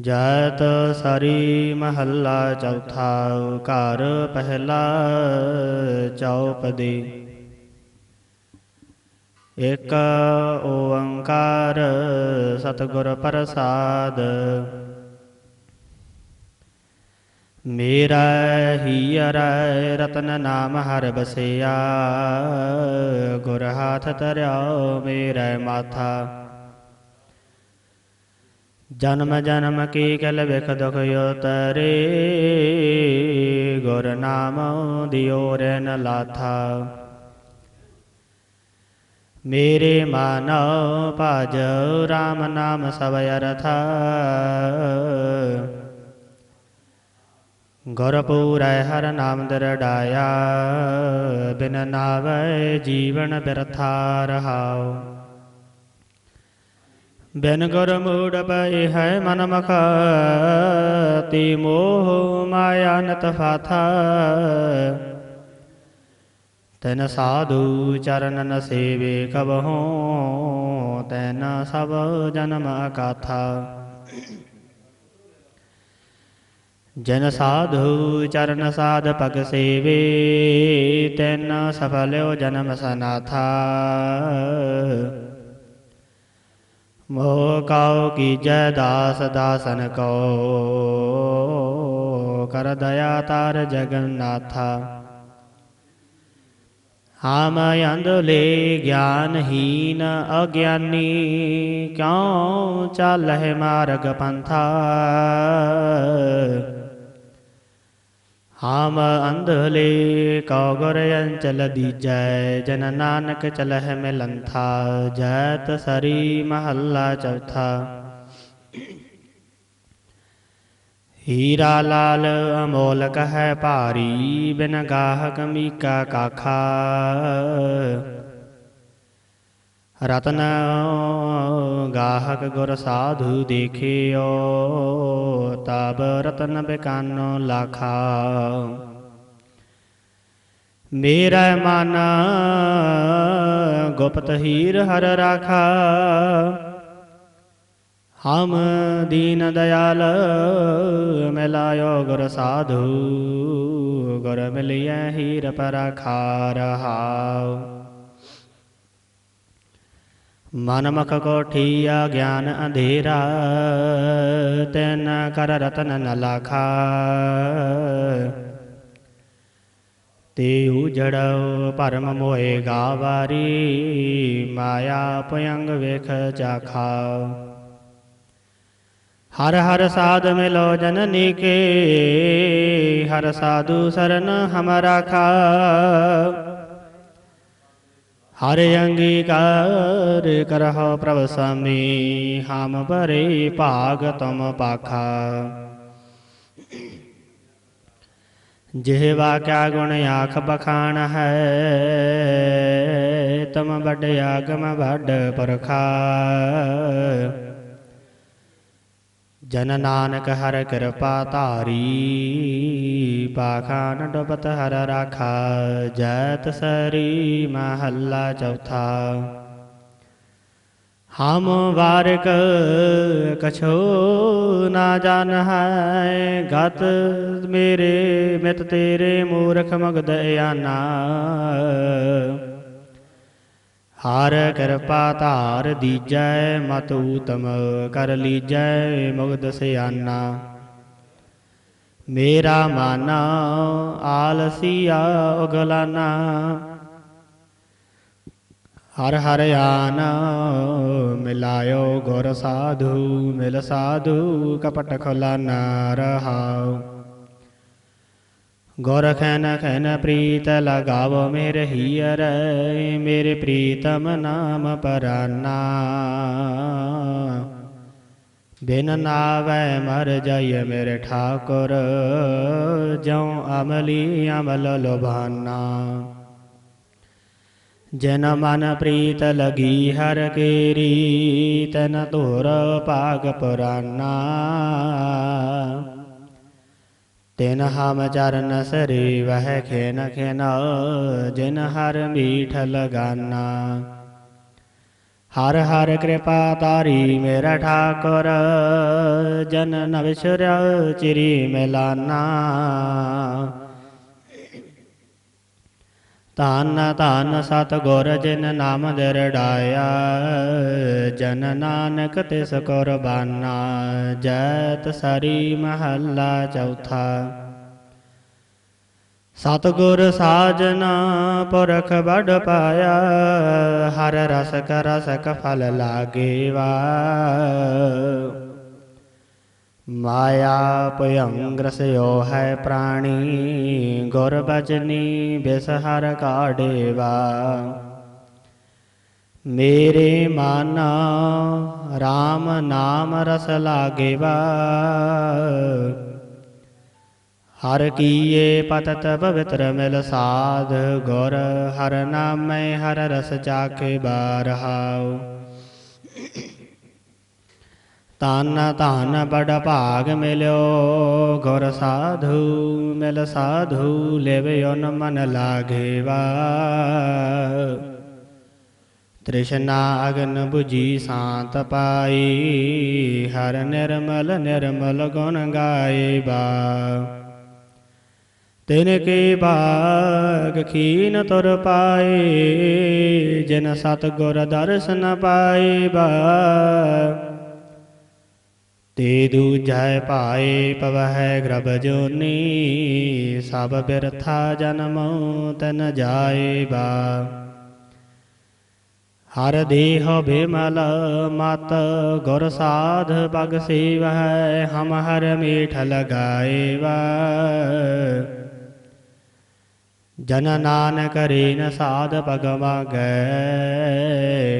ਜੈਤ ਸਰੀ ਮਹੱਲਾ ਚੌਥਾ ਘਰ ਪਹਿਲਾ ਚੌਪਦੀ। ਇਕ ਓੰਕਾਰ ਸਤਿਗੁਰ ਪ੍ਰਸਾਦ। ਮੇਰਾ ਹੀਰ ਰਤਨ ਨਾਮ ਹਰ ਬਸਿਆ। ਗੁਰ ਹਾਥ ਧਰਿਆ ਮੇਰਾ ਮਾਥਾ। ਜਨਮ ਜਨਮ ਕੀ ਕਲ ਵਿਖ ਦੁਖ ਉਤਰੇ ਗੁਰ ਨਾਮ ਦਿਓ ਰੈਨ ਲਾਥਾ। ਮੇਰੇ ਮਨ ਭਜ RAM ਨਾਮ ਸਭ ਅਰਥ। ਗੁਰ ਪੂਰੈ ਹਰ ਨਾਮ ਦਰੜਾਇਆ ਬਿਨ ਨਾਵੈ ਜੀਵਨ ਬਿਰਥਾ ਰਹਾਉ। ਬਿਨ ਗੁਰ ਮੂੜ ਪਈ ਹੈ ਮਨ ਮਖ ਤੀ ਮੋਹ ਮਾਇਆ ਨਤ ਫਾਥਾ। ਤੈਨ ਸਾਧੂ ਚਰਨ ਨ ਸੇਵੇ ਕਬਹੂ, ਤੈਨ ਸਭ ਜਨਮ ਅਕਾਥਾ। ਜਨ ਸਾਧੂ ਚਰਨ ਸਾਧ ਪਗ ਸੇਵੇ, ਤੈਨ ਸਫਲਿਓ ਜਨਮ ਸਨਾਥਾ। ਮੋਹ ਕਾਉ ਕੀਜੈ ਦਾਸ ਦਾਸਨ ਕੋ। ਕਰ ਦਇਆ ਤਾਰ ਜਗਨਨਾਥਾ। ਹਮ ਅੰਧਲੇ ਗਿਆਨਹੀਨ ਅਗਿਆਨੀ। ਕਿਉ ਚਾਲਹਿ ਮਾਰਗ ਪੰਥਾ। ਹਮ ਅੰਧਲੇ ਕਉ ਗੁਰ ਅੰਚਲ ਦੀਜੈ, ਜਨ ਨਾਨਕ ਚਲਹਿ ਮਿਲੰਥਾ, ਜੈਤ ਸਰੀ ਮਹੱਲਾ ਚੌਥਾ। ਹੀਰਾ ਲਾਲ ਅਮੋਲਕ ਹੈ ਭਾਰੀ, ਬਿਨ ਗਾਹਕ ਮੀਕਾ ਕਾਖਾ। ਰਤਨ ਗਾਹਕ ਗੁਰ ਸਾਧੂ ਦੇਖਿਓ, ਤਬ ਰਤਨ ਬਿਕਾਨੋ ਲਾਖਾ ਮੇਰਾ ਮਨ ਗੁਪਤ ਹੀਰ ਹਰ ਰਾਖਾ। ਹਮ ਦੀਨ ਦਇਆਲ ਮਿਲਾਇਓ ਗੁਰ ਸਾਧੂ, ਗੁਰ ਮਿਲਿਆ ਹੀਰ ਪਰਖਾ ਰਹਾਉ। ਮਨ ਮਖ ਕੋਠੀਆ ਗਿਆਨ ਅੰਧੇਰਾ, ਤੈਨ ਕਰ ਰਤਨ ਨ ਲਾਖਾ ਤੇ ਉਜੜਉ ਭਰਮ ਮੋਏ ਗਾਵਾਰੀ, ਮਾਇਆ ਪਯੰਗ ਵੇਖ ਜਾਖਾ ਹਰ ਹਰ ਸਾਧ ਮਿਲੋ ਜਨਨੀ ਕੇ, ਹਰ ਸਾਧੂ ਸਰਨ ਹਮ ਰਾਖਾ। ਹਰ ਅੰਗੀਕਾਰ ਕਰਹੁ ਪ੍ਰਭ ਸਾਮੀ, ਹਮ ਭਰੇ ਭਾਗ ਤੁਮ ਪਾਖਾ। ਜਿਹੇ ਵਾਕਿਆ ਗੁਣ ਆਖ ਬਖਾਣ ਹੈ, ਤਮ ਵੱਡ ਆਗਮ ਵੱਡ ਪਰਖਾ। ਜਨ ਨਾਨਕ ਹਰ ਕਿਰਪਾ ਧਾਰੀ, ਪਾਖਾਨ ਡੁਬਤ ਹਰ ਰਾਖਾ, ਜੈਤ ਸਰੀ ਮਹੱਲਾ ਚੌਥਾ। ਹਮ ਵਾਰਕ ਕਛੋ ਨਾ ਜਾਣ ਹੈ, ਗਤ ਮੇਰੇ ਮਿਤ ਤੇਰੇ ਮੂਰਖ ਮਗਧ ਆਨਾ ਹਰ ਕਿਰਪਾ ਧਾਰ ਦੀਜੈ, ਮਤ ਊਤਮ ਕਰ ਲੀਜੈ ਮੁਗਧ ਸਿਆਨਾ। ਮੇਰਾ ਮਨ ਆਲਸੀਆ ਉਗਲਾਨਾ। ਹਰ ਹਰ ਆਨ ਮਿਲਾਇਓ ਗੁਰ ਸਾਧੂ, ਮਿਲ ਸਾਧੂ ਕਪਟ ਖੁਲਾਨਾ ਰਹਾਉ। ਗੁਰ ਖੈਨ ਖੈਨ ਪ੍ਰੀਤ ਲਗਾਵੋ ਮੇਰੇ ਹੀਰ ਮੇਰੇ ਪ੍ਰੀਤਮ ਨਾਮ ਪਰਾਨਾ ਬਿਨ ਨਾਵੈ ਮਰ ਜਾਇ ਮੇਰੇ ਠਾਕੁਰ ਜਉ ਅਮਲੀ ਅਮਲ ਲੋਭਾਨਾ ਜਨ ਮਨ ਪ੍ਰੀਤ ਲਗੀ ਹਰ ਕੇਰੀ ਤਨ ਧੁਰ ਭਾਗ ਪੁਰਾਨਾ ਤਿਨ ਹਮ ਚਰਨ ਸਰੀ ਵਹਿ ਖੇਨ ਖੇਨ, ਜਿਨ ਹਰ ਮੀਠ ਲਗਾਨਾ। ਹਰ ਹਰ ਕਿਰਪਾ ਤਾਰੀ ਮੇਰਾ ਠਾਕੁਰ, ਜਨ ਨਵਿਸ਼ਰ ਚਿਰੀ ਮਿਲਾਨਾ। ਧਨ, ਧੰਨ ਸਤ ਗੁਰ ਜਿਨ ਨਾਮ ਦਿਰੜਾਇਆ ਜਨ ਨਾਨਕ ਤਿਸ ਕੁਰਬਾਨਾ ਜੈਤ ਸਰੀ ਮਹੱਲਾ ਚੌਥਾ। ਸਤਿਗੁਰ ਸਾਜਨਾ ਪੁਰਖ ਬੜ ਪਾਇਆ, ਹਰ ਰਸ ਰਸਕ ਫਲ ਲਾਗੇਵਾ। ਮਾਇਆ ਭਯੰਗ੍ਰਸਯੋ ਹੈ ਪ੍ਰਾਣੀ ਗੁਰ ਬਚਨੀ ਬਿਸਹਰ ਕਾੜੇਵਾ ਮੇਰੇ ਮਨ RAM ਨਾਮ ਰਸ ਲਾਗੇਵਾ ਹਰ ਕੀਏ ਪਤਤ ਪਵਿੱਤਰ ਮਿਲ ਸਾਧ ਗੁਰ ਹਰ ਨਾਮੈ ਹਰ ਰਸ ਚਾਖੇ ਬਾਰਹਾਉ ਤਨ ਧਨ ਬੜ ਭਾਗ ਮਿਲਿਓ, ਗੁਰ ਸਾਧੂ ਮਿਲ ਸਾਧੂ ਲੇਵਿਓ ਨ ਮਨ ਲਾਗੇਵਾ ਤ੍ਰਿਸ਼ਨਾ ਅਗਨ 부ਜੀ ਸ਼ਾਂਤ ਪਾਈ, ਹਰ ਨਿਰਮਲ ਨਿਰਮਲ ਗੁਣ ਗਾਏਬਾ ਤਿਨ ਕੀ ਬਾਗ ਖੀਨ ਤੁਰ ਪਾਏ, ਜਿਨ ਸਤ ਗੁਰ ਦਰਸ਼ਨ ਪਾਏਬਾ ਤੇ ਦੂਜੈ ਪਾਏ ਪਵਹਿ ਗ੍ਰਭ ਜੋਨੀ, ਸਭ ਬਿਰਥਾ ਜਨਮ ਤਨ ਜਾਏਬਾ। ਹਰ ਦੇਹ ਬਿਮਲ ਮਤ ਗੁਰ ਸਾਧ ਪਗ ਸੇਵਹਿ, ਹਮ ਹਰ ਮੀਠ ਲਗਾਏਵਾ ਜਨ ਨਾਨਕ ਰੀਨ ਸਾਧ ਪਗ ਮਾਗੈ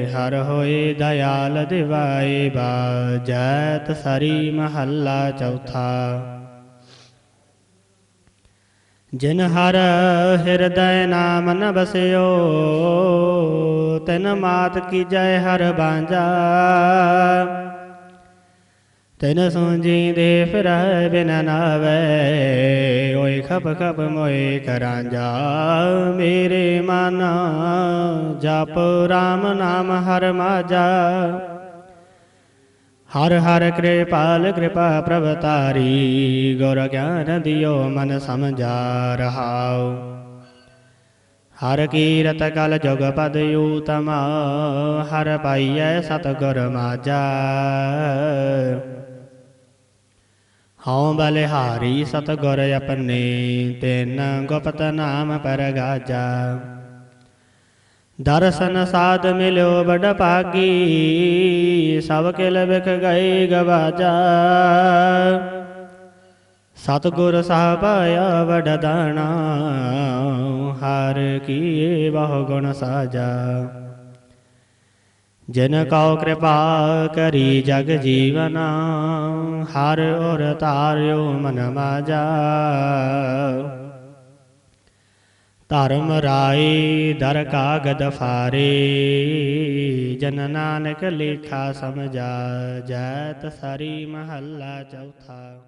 ਹਰ ਹੋਏ ਦਇਆਲ ਦਿਵਾਏ ਬਾ ਜੈਤ ਸਰੀ ਮਹੱਲਾ ਚੌਥਾ। ਜਿਨ ਹਰ ਹਿਰਦੈ ਨਾਮ ਨ ਬਸਿਓ, ਤਿਨ ਮਾਤ ਕੀ ਜੈ ਹਰ ਬਾਂਝਾ। ਤਿਨ ਸੁਜੀ ਦੇ ਫਿਰੈ, ਬਿਨ ਨਾਵੇ। ਓਏ ਖਪ ਖਪ ਮੋਏ ਕਰਾਂਜਾ ਮੇਰੇ ਮਨ ਜਪ ਰਾਮ ਨਾਮ ਹਰ ਮਾਜਾ। ਹਰ ਹਰ ਕਿਰਪਾਲ ਕਿਰਪਾ ਪ੍ਰਭ ਤਾਰੀ, ਗੁਰ ਗਿਆਨ ਦਿਓ ਮਨ ਸਮਝਾ ਰਹਾਉ। ਹਰ ਕੀਰਤ ਕਲ ਜੁਗ ਪਦ ਊਤਮ, ਹਰ ਪਾਈਐ ਸਤਿਗੁਰ ਮਾਜਾ। ਹਉ ਬਲਿਹਾਰੀ ਸਤਿਗੁਰ ਆਪਨੇ, ਤੈਨ ਗੁਪਤ ਨਾਮ ਪਰਗਾਜਾ। ਦਰਸ਼ਨ ਸਾਧ ਮਿਲਿਓ ਬੜ ਭਾਗੀ ਸਭ ਕਿਲ ਵਿਖ ਗਏ ਗਵਾਜਾ। ਸਤਿਗੁਰ ਸਾਹਿਬ ਵਡ ਦਾਣਾ ਹਰ ਕੀਏ ਬਹੁ ਗੁਣ ਸਾਜਾ। ਜਿਨ ਕਉ ਕਿਰਪਾ ਕਰੀ ਜਗ ਜੀਵਨ। ਹਰ ਔਰ ਤਾਰਿਓ ਮਨ ਮਾਜਾ। ਧਰਮ ਰਾਏ ਦਰ ਕਾਗਦ ਫਾਰੇ। ਜਨ ਨਾਨਕ ਲੇਖਾ ਸਮਝਾ। ਜੈਤ ਸਰੀ ਮਹੱਲਾ ਚੌਥਾ।